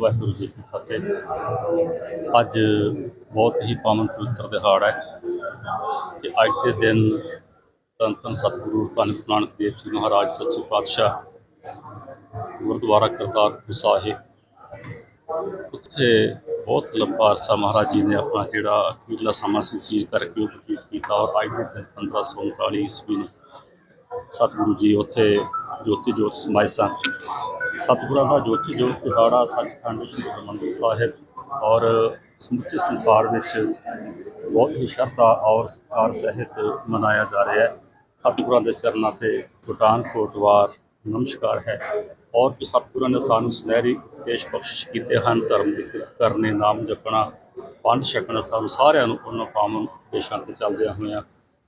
ਵਾਹਿਗੁਰੂ ਜੀ ਕੀ ਫਤਿਹ। ਅੱਜ ਬਹੁਤ ਹੀ ਪਾਵਨ ਪਵਿੱਤਰ ਦਿਹਾੜਾ ਹੈ ਕਿ ਅੱਜ ਦੇ ਦਿਨ ਧੰਨ ਧੰਨ ਸਤਿਗੁਰੂ ਧੰਨ ਨਾਨਕ ਦੇਵ ਜੀ ਮਹਾਰਾਜ, ਸੱਚੇ ਪਾਤਸ਼ਾਹ, ਗੁਰਦੁਆਰਾ ਕਰਤਾਰਪੁਰ ਸਾਹਿਬ। ਉੱਥੇ ਬਹੁਤ ਲੰਬਾ ਅਰਸਾ ਮਹਾਰਾਜ ਜੀ ਨੇ ਆਪਣਾ ਜਿਹੜਾ ਅਖੀਰਲਾ ਸਮਾਂ ਸੀ ਸੀਲ ਕਰਕੇ ਉਹ ਬਤੀਤ ਕੀਤਾ ਔਰ ਅੱਜ ਦੇ ਦਿਨ 1539 ਈਸਵੀ ਨੂੰ ਸਤਿਗੁਰੂ ਜੀ ਉੱਥੇ ਜੋਤੀ ਜੋਤ ਸਮਾਏ ਸਨ। ਸਤਿਗੁਰਾਂ ਦਾ ਜੋਤੀ ਜੋਤ ਦਿਹਾੜਾ ਸੱਚਖੰਡ ਸ੍ਰੀ ਹਰਿਮੰਦਰ ਸਾਹਿਬ ਔਰ ਸਮੁੱਚੇ ਸੰਸਾਰ ਵਿੱਚ ਬਹੁਤ ਹੀ ਸ਼ਰਧਾ ਔਰ ਸਤਿਕਾਰ ਸਹਿਤ ਮਨਾਇਆ ਜਾ ਰਿਹਾ ਹੈ। ਸਤਿਗੁਰਾਂ ਦੇ ਚਰਨਾਂ ਤੇ ਗੁਟਾਨ ਕੋਟਵਾਰ ਨਮਸਕਾਰ ਹੈ ਔਰ ਕਿ ਸਤਿਗੁਰਾਂ ਨੇ ਸਾਨੂੰ ਸੁਨਹਿਰੀ ਉਪਦੇਸ਼ ਬਖਸ਼ਿਸ਼ ਕੀਤੇ ਹਨ, ਧਰਮ ਦੀ ਕਿਰਤ ਕਰਨੇ, ਨਾਮ ਜਪਣਾ, ਪੰਜ ਛਕਣਾ, ਸਾਨੂੰ ਸਾਰਿਆਂ ਨੂੰ ਉਹਨਾਂ ਪਾਵਨ ਉਪਦੇਸ਼ਾਂ ਤੇ ਚੱਲਦਿਆਂ ਹੋਇਆਂ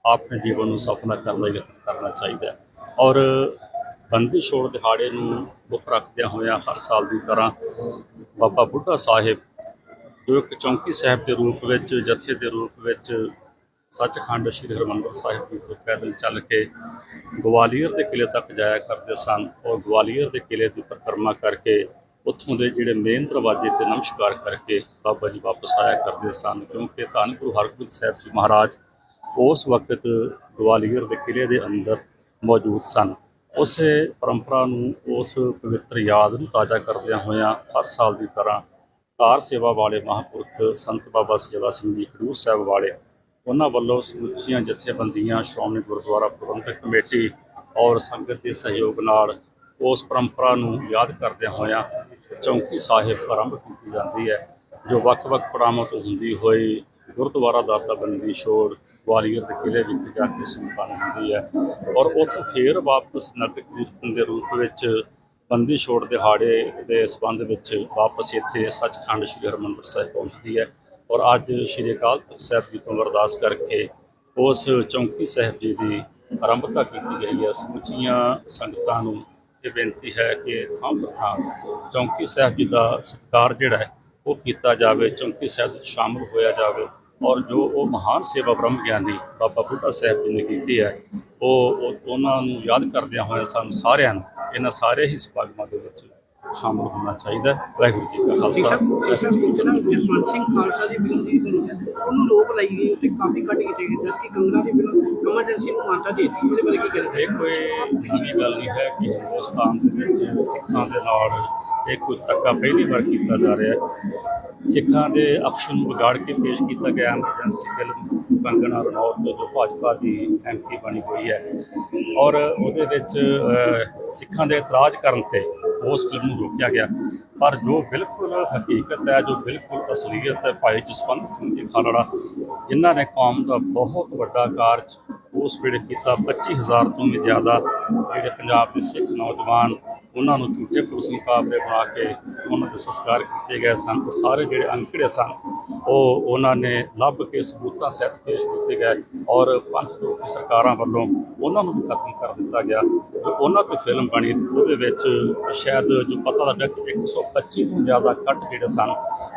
ਆਪਣੇ ਜੀਵਨ ਨੂੰ ਸਫਲਾ ਕਰਨ ਲਈ ਯਤਨ ਕਰਨਾ ਚਾਹੀਦਾ ਔਰ ਬੰਦੀ ਛੋੜ ਦਿਹਾੜੇ ਨੂੰ ਮੁੱਖ ਰੱਖਦਿਆਂ ਹੋਇਆਂ ਹਰ ਸਾਲ ਦੀ ਤਰ੍ਹਾਂ ਬਾਬਾ ਬੁੱਢਾ ਸਾਹਿਬ, ਜੋ ਇੱਕ ਚੌਂਕੀ ਸਾਹਿਬ ਦੇ ਰੂਪ ਵਿੱਚ, ਜਥੇ ਦੇ ਰੂਪ ਵਿੱਚ ਸੱਚਖੰਡ ਸ੍ਰੀ ਹਰਿਮੰਦਰ ਸਾਹਿਬ ਜੀ ਤੋਂ ਪੈਦਲ ਚੱਲ ਕੇ ਗਵਾਲੀਅਰ ਦੇ ਕਿਲੇ ਤੱਕ ਜਾਇਆ ਕਰਦੇ ਸਨ ਔਰ ਗਵਾਲੀਅਰ ਦੇ ਕਿਲੇ ਦੀ ਪਰਿਕਰਮਾ ਕਰਕੇ ਉੱਥੋਂ ਦੇ ਜਿਹੜੇ ਮੇਨ ਦਰਵਾਜ਼ੇ ਤੇ ਨਮਸਕਾਰ ਕਰਕੇ ਬਾਬਾ ਜੀ ਵਾਪਸ ਆਇਆ ਕਰਦੇ ਸਨ, ਕਿਉਂਕਿ ਧੰਨ ਗੁਰੂ ਹਰਗੋਬਿੰਦ ਸਾਹਿਬ ਜੀ ਮਹਾਰਾਜ ਉਸ ਵਕਤ ਗਵਾਲੀਅਰ ਦੇ ਕਿਲੇ ਦੇ ਅੰਦਰ ਮੌਜੂਦ ਸਨ। ਉਸੇ ਪਰੰਪਰਾ ਨੂੰ, ਉਸ ਪਵਿੱਤਰ ਯਾਦ ਨੂੰ ਤਾਜ਼ਾ ਕਰਦਿਆਂ ਹੋਇਆਂ ਹਰ ਸਾਲ ਦੀ ਤਰ੍ਹਾਂ ਕਾਰ ਸੇਵਾ ਵਾਲੇ ਮਹਾਂਪੁਰਖ ਸੰਤ ਬਾਬਾ ਸੇਵਾ ਸਿੰਘ ਜੀ ਖਡੂਰ ਸਾਹਿਬ ਵਾਲੇ ਉਹਨਾਂ ਵੱਲੋਂ ਸਮੁੱਚੀਆਂ ਜਥੇਬੰਦੀਆਂ, ਸ਼੍ਰੋਮਣੀ ਗੁਰਦੁਆਰਾ ਪ੍ਰਬੰਧਕ ਕਮੇਟੀ ਔਰ ਸੰਗਤ ਦੇ ਸਹਿਯੋਗ ਨਾਲ ਉਸ ਪਰੰਪਰਾ ਨੂੰ ਯਾਦ ਕਰਦਿਆਂ ਹੋਇਆਂ ਚੌਂਕੀ ਸਾਹਿਬ ਆਰੰਭ ਕੀਤੀ ਜਾਂਦੀ ਹੈ, ਜੋ ਵੱਖ-ਵੱਖ ਪੜਾਵਾਂ ਤੋਂ ਹੁੰਦੀ ਹੋਈ ਗੁਰਦੁਆਰਾ ਦਾਤਾ ਬੰਦੀ ਛੋੜ ਗਵਾਲੀਅਰ ਦੇ ਕਿਲੇ ਵਿੱਚ ਜਾ ਕੇ ਸੰਪੰਨ ਹੁੰਦੀ ਹੈ ਔਰ ਉੱਥੋਂ ਫੇਰ ਵਾਪਸ ਨਗਰ ਕੀਰਤਨ ਦੇ ਰੂਪ ਵਿੱਚ ਬੰਦੀ ਛੋੜ ਦਿਹਾੜੇ ਦੇ ਸੰਬੰਧ ਵਿੱਚ ਵਾਪਸ ਇੱਥੇ ਸੱਚਖੰਡ ਸ੍ਰੀ ਹਰਿਮੰਦਰ ਸਾਹਿਬ ਪਹੁੰਚਦੀ ਹੈ ਔਰ ਅੱਜ ਸ੍ਰੀ ਅਕਾਲ ਤਖਤ ਸਾਹਿਬ ਜੀ ਤੋਂ ਅਰਦਾਸ ਕਰਕੇ ਉਸ ਚੌਂਕੀ ਸਾਹਿਬ ਜੀ ਦੀ ਆਰੰਭਤਾ ਕੀਤੀ ਗਈ ਹੈ। ਸਮੁੱਚੀਆਂ ਸੰਗਤਾਂ ਨੂੰ ਇਹ ਬੇਨਤੀ ਹੈ ਕਿ ਥਾਂ ਥਾਂ ਚੌਂਕੀ ਸਾਹਿਬ ਜੀ ਦਾ ਸਤਿਕਾਰ ਜਿਹੜਾ ਹੈ ਉਹ ਕੀਤਾ ਜਾਵੇ, ਚੌਂਕੀ ਸਾਹਿਬ ਵਿੱਚ ਸ਼ਾਮਲ ਹੋਇਆ ਜਾਵੇ। ਔਰ ਜੋ ਉਹ ਮਹਾਨ ਸੇਵਾ ਬ੍ਰਹਮ ਗਿਆਨੀ ਬਾਬਾ ਬੁੱਢਾ ਸਾਹਿਬ ਜੀ ਨੇ ਕੀਤੀ ਹੈ ਉਹ ਉਹ- ਉਹਨਾਂ ਨੂੰ ਯਾਦ ਕਰਦਿਆਂ ਹੋਇਆ ਸਾਨੂੰ ਸਾਰਿਆਂ ਨੂੰ ਇਹਨਾਂ ਸਾਰੇ ਹੀ ਸਮਾਗਮਾਂ ਦੇ ਵਿੱਚ ਸ਼ਾਮਲ ਹੋਣਾ ਚਾਹੀਦਾ ਹੈ। ਵਾਹਿਗੁਰੂ ਜੀ ਕਾ ਖਾਲਸਾ ਜੀ ਕੀ ਜਸਵੰਤ ਸਿੰਘ ਖਾਲਸਾ ਦੀ ਫਿਲਮ ਦੀ ਉਹਨੂੰ ਲੋਕ ਲਾਈ ਗਈ ਤੇ ਕਾਫੀ ਘੱਟ ਕੀਤੀ ਗਈ ਜਦਕਿ ਕੰਗਨਾ ਦੀ ਫਿਲਮ ਐਮਰਜੈਂਸੀ ਨੂੰ ਮਾਨਤਾ ਦੇ ਦਿੱਤੀ ਇਹਦੇ ਬਾਰੇ ਕੀ ਕਹਿੰਦੇ ਇਹ ਕੋਈ ਨਵੀਂ ਗੱਲ ਨਹੀਂ ਹੈ ਕਿ ਹਿੰਦੁਸਤਾਨ ਦੇ ਵਿੱਚ ਸਿੱਖਾਂ ਦੇ ਨਾਲ ਇਹ ਕੁਝ ਧੱਕਾ ਪਹਿਲੀ ਵਾਰ ਕੀਤਾ ਜਾ ਰਿਹਾ ਸਿੱਖਾਂ ਦੇ ਅਕਸ਼ ਨੂੰ ਵਿਗਾੜ ਕੇ ਪੇਸ਼ ਕੀਤਾ ਗਿਆ ਐਮਰਜੈਂਸੀ ਫਿਲਮ ਕੰਗਣਾ ਰਣੌਤ ਜੋ ਭਾਜਪਾ ਦੀ ਐਮਪੀ ਬਣੀ ਹੋਈ ਹੈ। ਔਰ ਉਹਦੇ ਵਿੱਚ ਸਿੱਖਾਂ ਦੇ ਇਤਰਾਜ਼ ਕਰਨ ਤੇ ਉਸ ਫਿਲਮ ਨੂੰ ਰੋਕਿਆ ਗਿਆ। ਪਰ ਜੋ ਬਿਲਕੁਲ ਹਕੀਕਤ ਹੈ, ਜੋ ਬਿਲਕੁਲ ਅਸਲੀਅਤ ਹੈ, ਭਾਈ ਜਸਵੰਤ ਸਿੰਘ ਜੀ ਖਾਲੜਾ ਜਿਨ੍ਹਾਂ ਨੇ ਕੌਮ ਦਾ ਬਹੁਤ ਵੱਡਾ ਕਾਰਜ ਉਸ ਵੇਲੇ ਕੀਤਾ। 25000 ਤੋਂ ਵੀ ਜ਼ਿਆਦਾ ਜਿਹੜੇ ਪੰਜਾਬ ਦੇ ਸਿੱਖ ਨੌਜਵਾਨ, ਉਹਨਾਂ ਨੂੰ ਝੂਠੇ ਪੁਲਿਸ ਮੁਕਾਬਲੇ ਬਣਾ ਕੇ ਉਹਨਾਂ ਦੇ ਸੰਸਕਾਰ ਕੀਤੇ ਗਏ ਸਨ। ਉਹ ਸਾਰੇ ਜਿਹੜੇ ਅੰਕੜੇ ਸਨ ਉਹ ਉਹਨਾਂ ਨੇ ਲੱਭ ਕੇ ਸਬੂਤਾਂ ਸਹਿਤ ਪੇਸ਼ ਕੀਤੇ ਗਏ ਔਰ ਪੰਥ ਤੋਂ ਸਰਕਾਰਾਂ ਵੱਲੋਂ ਉਹਨਾਂ ਨੂੰ ਵੀ ਖਤਮ ਕਰ ਦਿੱਤਾ ਗਿਆ। ਜੋ ਉਹਨਾਂ ਤੋਂ ਫਿਲਮ ਬਣੀ, ਉਹਦੇ ਵਿੱਚ ਸ਼ਾਇਦ ਜੋ ਪਤਾ ਲੱਗਾ ਕਿ 125 ਤੋਂ ਜ਼ਿਆਦਾ ਕੱਟ ਜਿਹੜੇ ਸਨ,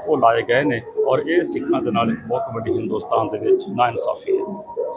ਉਹ ਲਾਏ ਗਏ ਨੇ ਔਰ ਇਹ ਸਿੱਖਾਂ ਦੇ ਨਾਲ ਇੱਕ ਬਹੁਤ ਵੱਡੀ ਹਿੰਦੁਸਤਾਨ ਦੇ ਵਿੱਚ ਨਾਇਨਸਾਫੀ ਹੈ।